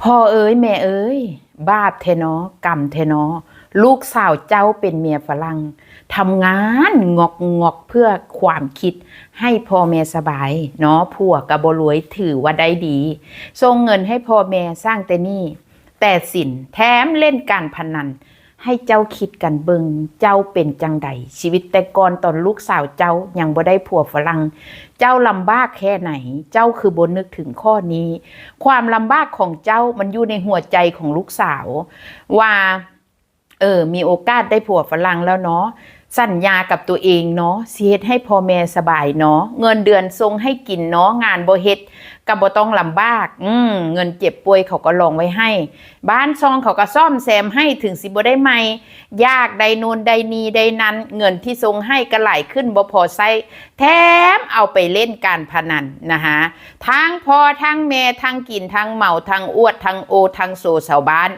พ่อเอ้ยแม่เอ้ย บาปเทนอกรรมเทนอ ลูกสาวเจ้าเป็นเมียฝรั่งทำงานงอกงอกเพื่อความคิดให้พ่อแม่สบาย เนาะผัวกับบรวยถือว่าได้ดีส่งเงินให้พ่อแม่สร้างแต่นี่แต่สินแถมเล่นการพนัน ให้เจ้าคิดกันเบิงเจ้าเป็นจังใดชีวิตแต่ก่อนตอนลูกสาวเจ้ายังบ่ได้ผัวฝรั่งเจ้าลำบากแค่ไหน เจ้าคือบนนึกถึงข้อนี้ ความลำบากของเจ้ามันอยู่ในหัวใจของลูกสาว ว่า เออมีโอกาสได้ผัวฝรั่งแล้วเนาะ สัญญากับตัวเองเนาะสิเฮ็ดให้พ่อแม่สบายเนาะเงินเดือนทรงให้กินเนาะงานบ่เฮ็ดก็บ่ต้องลำบาก อืมเงินเจ็บป่วยเขาก็ลองไว้ให้ บ้านซองเขาก็ซ่อมแซมให้ถึงสิบ่ได้ใหม่ยากใดนูนใดนีใดนั้น เงินที่ทรงให้ก็ไหลขึ้นบ่พอใช้แถมเอาไปเล่นการพนันนะคะทั้งพอทั้งแม่ทั้งกินทั้งเมาทั้งอวดทั้งโอทั้งโซชาวบ้าน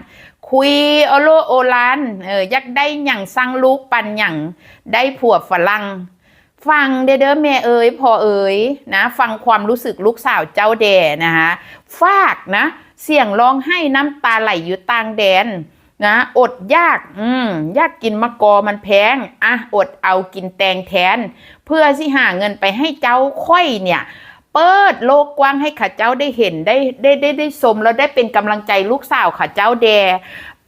คุยโอโลโอลานเอออยากได้หยังสั่งลูกปันหยังได้ผัวฝรั่งฟังเด้อเด้อแม่เอ๋ยพ่อเอ๋ยนะ ฟังความรู้สึกลูกสาวเจ้าแด่นะคะฟากนะ เสียงร้องไห้น้ำตาไหลอยู่ต่างแดนนะอดยาก อืม ยากกินมะกอมันแพง อะ อดเอากินแตงแทน เพื่อสิหาเงินไปให้เจ้าค่อยเนี่ย เปิดโลกกว้างให้ข้าเจ้าได้เห็นได้ได้ได้ได้สมแล้วได้เป็นกำลังใจลูกสาวข้าเจ้าแด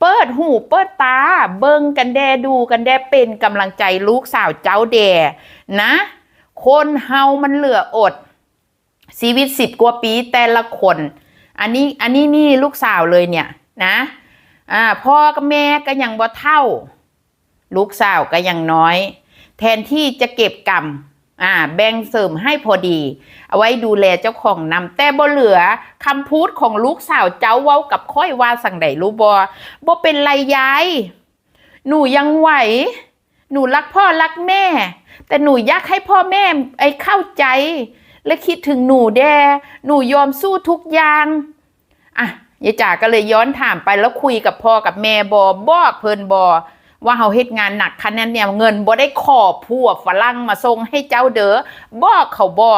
เปิดหูเปิดตา เบิ่งกันแดดูกันแดเป็นกำลังใจลูกสาวเจ้าแดนะ คนเฮามันเหลืออด ชีวิตสิบกว่าปีแต่ละคน อันนี้อันนี้นี่ลูกสาวเลยเนี่ยนะอ่าพ่อกับแม่ก็ยังบ่เท่า ลูกสาวก็ยังน้อย แทนที่จะเก็บกรรม อ่าแบ่งเสริมให้พอดี เอาไว้ดูแลเจ้าของนำแต่บ่เหลือคำพูดของลูกสาวเจ้าเว้ากับค่อยว่าสั่งใดรู้บ่บ่เป็นไรยาย หนูยังไหว หนูรักพ่อรักแม่ แต่หนูอยากให้พ่อแม่ไอ้เข้าใจ และคิดถึงหนูแดหนูยอมสู้ทุกอย่างอะยายจ๋าก็เลยย้อนถามไปแล้วคุยกับพ่อกับแม่บอบอกเพิ่นบอ ว่าเฮาเฮ็ดงานหนักคันนั้นเนี่ยเงินบ่ได้ขอผัวฝรั่งมาส่งให้เจ้าเด้อบอกเขาบ่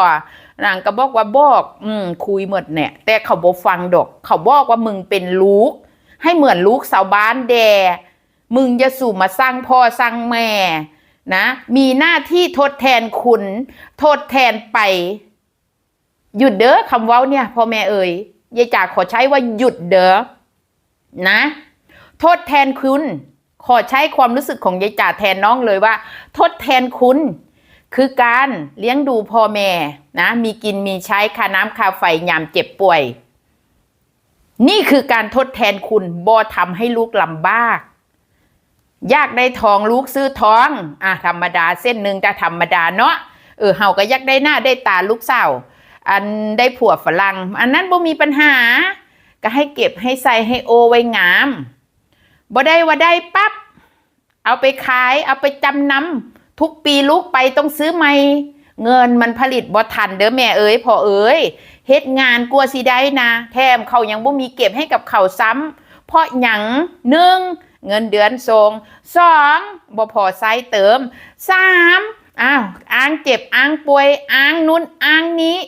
นางก็บอกว่าบอกอืมคุยหมดเนี่ย แต่เขาบ่ฟังดอก เขาบอกว่ามึงเป็นลูก ให้เหมือนลูกสาวบ้านแดมึงจะสู่มาสร้างพ่อสร้างแม่นะมีหน้าที่ทดแทนคุณ ทดแทนไป หยุดเด้อคำเว้าเนี่ยพ่อแม่เอ่ยยายจ๋าขอใช้ว่าหยุดเด้อนะทษแทนคุณ ขอใช้ความรู้สึกของยายจ๋าแทนน้องเลยว่า ทดแทนคุณ คือการเลี้ยงดูพ่อแม่นะมีกินมีใช้ค่าน้ำค่าไฟยามเจ็บป่วย นี่คือการทดแทนคุณบ่ทำให้ลูกลำบากยากได้ทองลูกซื้อท้อง อะธรรมดาเส้นหนึ่งจะธรรมดาเนาะ เออเฮาก็ยากได้หน้าได้ตาลูกสาวอันได้ผัวฝรั่ง อันนั้นบ่มีปัญหา ก็ให้เก็บให้ใส่ให้โอไว้งาม บ่ได้ว่าได้ปั๊บเอาไปขายเอาไปจำนำทุกปีลูกไปต้องซื้อใหม่เงินมันผลิตบ่ทันเด้อแม่เอ๋ยพ่อเอ๋ยเฮ็ดงานกลัวสิได้นะ แถมเขายังบ่มีเก็บให้กับเขาซ้ำเพราะหยังหนึ่งเงินเดือนส่งสองบ่พอใช้เติมสามอ้าวอ้างเจ็บอ้างป่วยอ้างนู้นอ้างนี้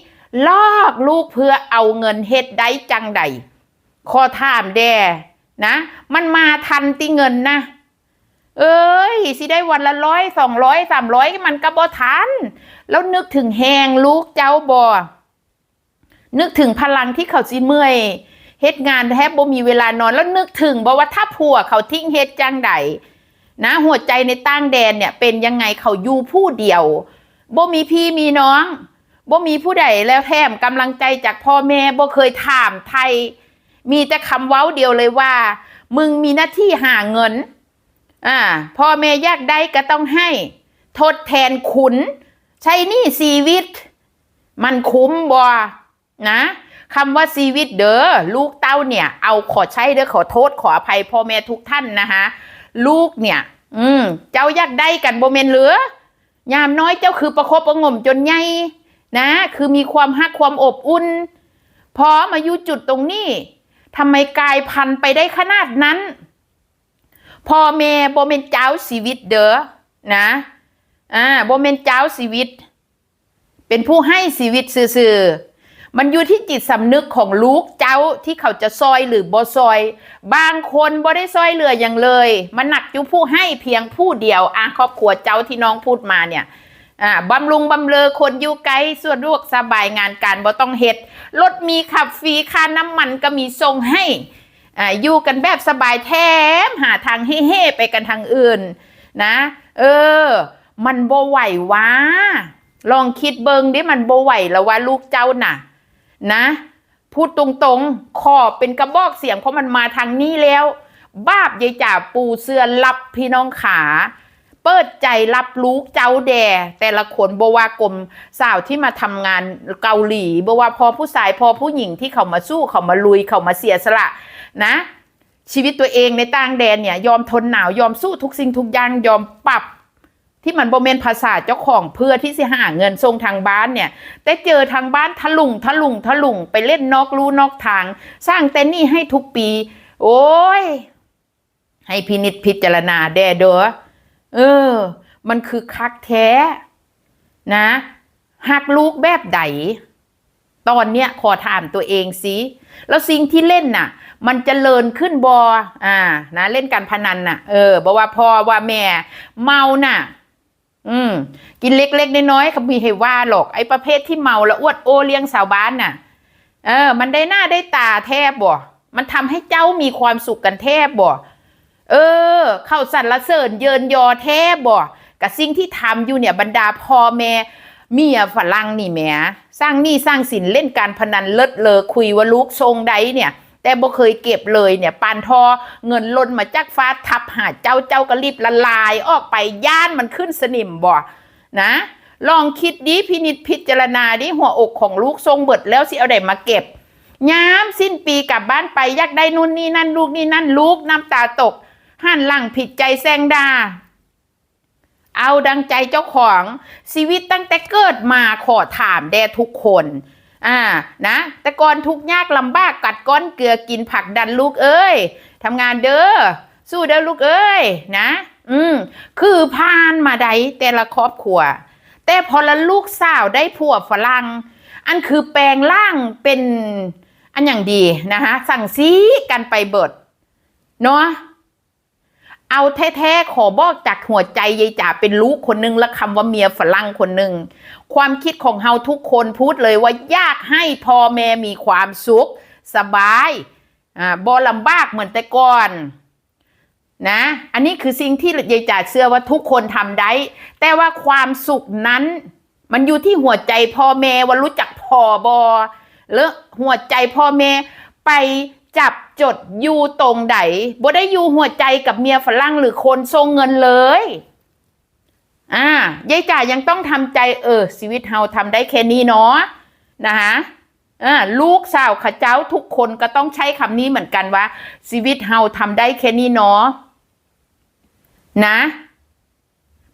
ลอกลูกเพื่อเอาเงินเฮ็ดได้จังใดขอถามแด่ นะมันมาทันติเงินนะเอ้ยสิได้วันละร้อยสองร้อยสามร้อยมันก็บ่ทัน แล้วนึกถึงแหงลูกเจ้าบ่นึกถึงพลังที่เขาสิเมื่อยเฮ็ดงานแทบบ่มีเวลานอนแล้วนึกถึงบ่ว่าถ้าผัวเขาทิ้งเฮ็ดจังใดนะหัวใจในตั้งแดนเนี่ย เป็นยังไงเขาอยู่ผู้เดียวบ่มีพี่มีน้องบ่มีผู้ใดแล้วแถมกำลังใจจากพ่อแม่บ่เคยถามไทย มีแต่คำเว้าเดียวเลยว่า มึงมีหน้าที่หาเงิน อ่าพ่อแม่ยากได้ก็ต้องให้ ทดแทนขุน ใช้หนี่ชีวิต มันคุ้มบ่นะคำว่าชีวิตเด้อลูกเต้าเนี่ย เอาขอใช้เด้อขอโทษขออภัยพ่อแม่ทุกท่านนะคะลูกเนี่ย อืม เจ้าอยากได้กันโบเมนเหลือยามน้อยเจ้าคือประคบประงมจนใหญ่นะ คือมีความฮักความอบอุ่นพอมาอยู่จุดตรงนี้ ทำไมกลายพันธุ์ไปได้ขนาดนั้นพ่อแม่บ่เป็นเจ้าชีวิตเด้อนะอ่าบ่เป็นเจ้าชีวิต เป็นผู้ให้ชีวิตซื่อมันอยู่ที่จิตสำนึกของลูกเจ้าที่เขาจะซอยหรือบ่ซอย บางคนบ่ได้ซอยเหลืออย่างเลย มันหนักอยู่ผู้ให้เพียงผู้เดียวอะครอบครัวเจ้าที่น้องพูดมาเนี่ย อ่าบำรุงบำเรอคนอยู่ไกลส่วนลวกสบายงานการบ่ต้องเฮ็ดรถมีขับฟรีค่าน้ำมันก็มีส่งให้อ่าอยู่กันแบบสบายแถมหาทางเฮ่ๆไปกันทางอื่นนะ เออ มันบ่ไหววะลองคิดเบิงดิมันบ่ไหวแล้วว่าลูกเจ้าน่ะ นะพูดตรงๆ ขอเป็นกระบอกเสียงเพราะมันมาทางนี้แล้ว บาปยายจ่าปูเสื้อรับพี่น้องขา เปิดใจรับลูกเจ้าแด่แต่ละคนบว่ากลมสาวที่มาทำงานเกาหลีบว่าพอผู้ชายพอผู้หญิงที่เขามาสู้เขามาลุยเขามาเสียสละนะชีวิตตัวเองในต่างแดนเนี่ย ยอมทนหนาวยอมสู้ทุกสิ่งทุกอย่างยอมปรับที่มันโบเมนภาษาเจ้าของเพื่อที่จะหาเงินส่งทางบ้านเนี่ยแต่เจอทางบ้านทะลุงทะลุงทะลุงไปเล่นนอกลู่นอกทาง สร้างเต็นนี่ให้ทุกปี โอ้ย ให้พินิจพิจารณาแด่เด้อ เออ มันคือคักแท้ นะหักลูกแบบใดตอนเนี้ยขอถามตัวเองสิแล้วสิ่งที่เล่นน่ะ มันจเจริญขึ้นบออ่า นะเล่นการพนันน่ะ เออบอกว่าพ่อว่าแม่ เมาน่ะ อืม กินเล็กๆน้อยๆเขามีให้ว่าหรอกไอ้ประเภทที่เมาแล้วอวดโอเลี้ยงสาวบ้านน่ะ เออ มันได้หน้าได้ตาแทบบ่ มันทำให้เจ้ามีความสุขกันแทบบ่ เออ เข้าสรรเสริญเยินยอแทบบ่กับสิ่งที่ทำอยู่เนี่ยบรรดาพ่อแม่เมียฝรั่งนี่แหมสร้างหนี้สร้างสินเล่นการพนันเลิศเลอคุยว่าลูกทรงใดเนี่ย แต่บ่เคยเก็บเลยเนี่ยปานทอเงินล่นมาจากฟ้าทับหาเจ้าเจ้าก็รีบละลายออกไปย่านมันขึ้นสนิมบ่นะ ลองคิดดีพินิจพิจารณาดิหัวอกของลูกทรงเบิดแล้วสิเอาไดมาเก็บยามสิ้นปีกลับบ้านไปอยากได้นู่นนี่นั่นลูกนี่นั่นลูกน้ำตาตก หันหลังผิดใจแซงดา เอาดังใจเจ้าของชีวิตตั้งแต่เกิดมาขอถามแด่ทุกคน อ่านะแต่ก่อนทุกยากลำบากกัดก้อนเกลือกินผักดันลูกเอ้ยทำงานเด้อสู้เด้อลูกเอ้ยนะ อืมคือผ่านมาได้แต่ละครอบครัว แต่พอละลูกสาวได้ผัวฝรั่งอันคือแปลงร่างเป็นอันอย่างดีนะคะสั่งซีกันไปเบิดเนาะ เอาแท้ๆขอบอกจากหัวใจยายจ๋าเป็นลูกคนหนึ่งและคำว่าเมียฝรั่งคนหนึ่งความคิดของเฮาทุกคนพูดเลยว่ายากให้พ่อแม่มีความสุข สบายอ่าบ่ลำบากเหมือนแต่ก่อนนะ อันนี้คือสิ่งที่ยายจ๋าเชื่อว่าทุกคนทำได้ แต่ว่าความสุขนั้น มันอยู่ที่หัวใจพ่อแม่ว่ารู้จักพอบอหรือหัวใจพ่อแม่ไป จับจดยูตรงไหนบ่ได้ยูหัวใจกับเมียฝรั่งหรือคนทรงเงินเลย อ่ายายจ๋ายังต้องทำใจเออชีวิตเฮาทำได้แค่นี้เนาะนะคะอ่าลูกสาวข้าเจ้าทุกคนก็ต้องใช้คำนี้เหมือนกันว่าชีวิตเฮาทำได้แค่นี้เนาะนะ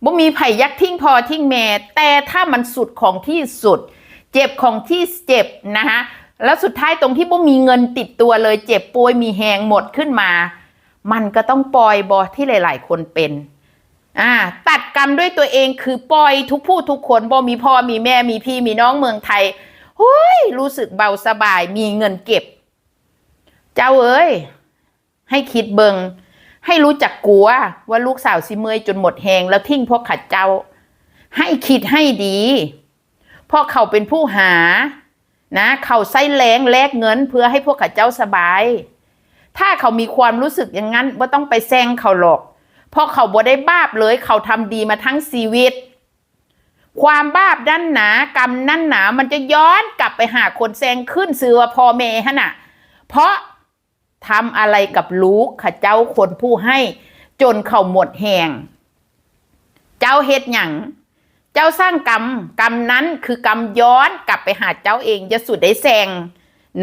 บ่มีไผ่ยักทิ้งพอทิ้งแม่แต่ถ้ามันสุดของที่สุด เจ็บของที่เจ็บนะคะ แล้วสุดท้ายตรงที่บ่มีเงินติดตัวเลยเจ็บป่วยมีแหงหมดขึ้นมา มันก็ต้องปล่อยบอที่หลาย ๆ คนเป็นอ่าตัดกรรมด้วยตัวเองคือปล่อยทุกผู้ทุกคนบ่มีพ่อมีแม่มีพี่มีน้องเมืองไทยเฮ้ยรู้สึกเบาสบายมีเงินเก็บ เจ้าเอ้ย ให้คิดเบิงให้รู้จักกลัวว่าลูกสาวสิเมยจนหมดแหงแล้วทิ้งพวกขัดเจ้า ให้คิดให้ดีพราะเขาเป็นผู้หา นะเขาไส้แรงแลกเงินเพื่อให้พวกข้าเจ้าสบาย ถ้าเขามีความรู้สึกอย่างนั้นว่าต้องไปแซงเขาหรอก เพราะเขาบ่ได้บาปเลยเขาทำดีมาทั้งชีวิต ความบาปด้านหนากรรมนั่นหนา มันจะย้อนกลับไปหาคนแซงขึ้นซื้อว่าพ่อแม่ฮะน่ะ เพราะทำอะไรกับลูกข้าเจ้าคนผู้ให้ จนเขาหมดแหง เจ้าเฮ็ดหยัง เจ้าสร้างกรรม กรรมนั้นคือกรรมย้อนกลับไปหาเจ้าเองจะสุดได้แซง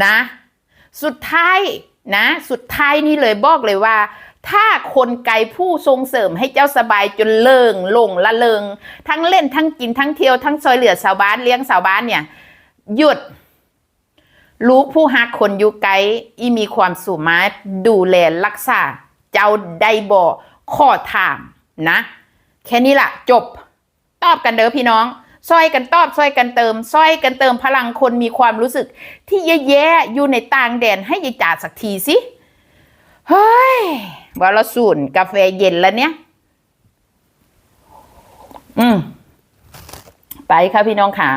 นะ สุดท้ายนะ สุดท้ายนี่เลยบอกเลยว่า ถ้าคนไกลผู้ส่งเสริมให้เจ้าสบายจนเลิงลงละเลิง ทั้งเล่นทั้งกินทั้งเที่ยวทั้งซอยเหลือสาวบ้านเลี้ยงสาวบ้านเนี่ยหยุดลูกผู้หักคนอยู่ไกลอีมีความสุมาดูแลรักษา เจ้าได้บ่ข้อถามนะ แค่นี้ล่ะ จบ ตอบกันเด้อพี่น้องซอยกันตอบซอยกันเติมซอยกันเติมพลังคนมีความรู้สึก ที่แย่ๆอยู่ในต่างแดนให้ยายจ่าสักทีสิเฮ้ยว่าเราสูนกาแฟเย็นแล้วเนี่ย อืมไปค่ะพี่น้องค่ะ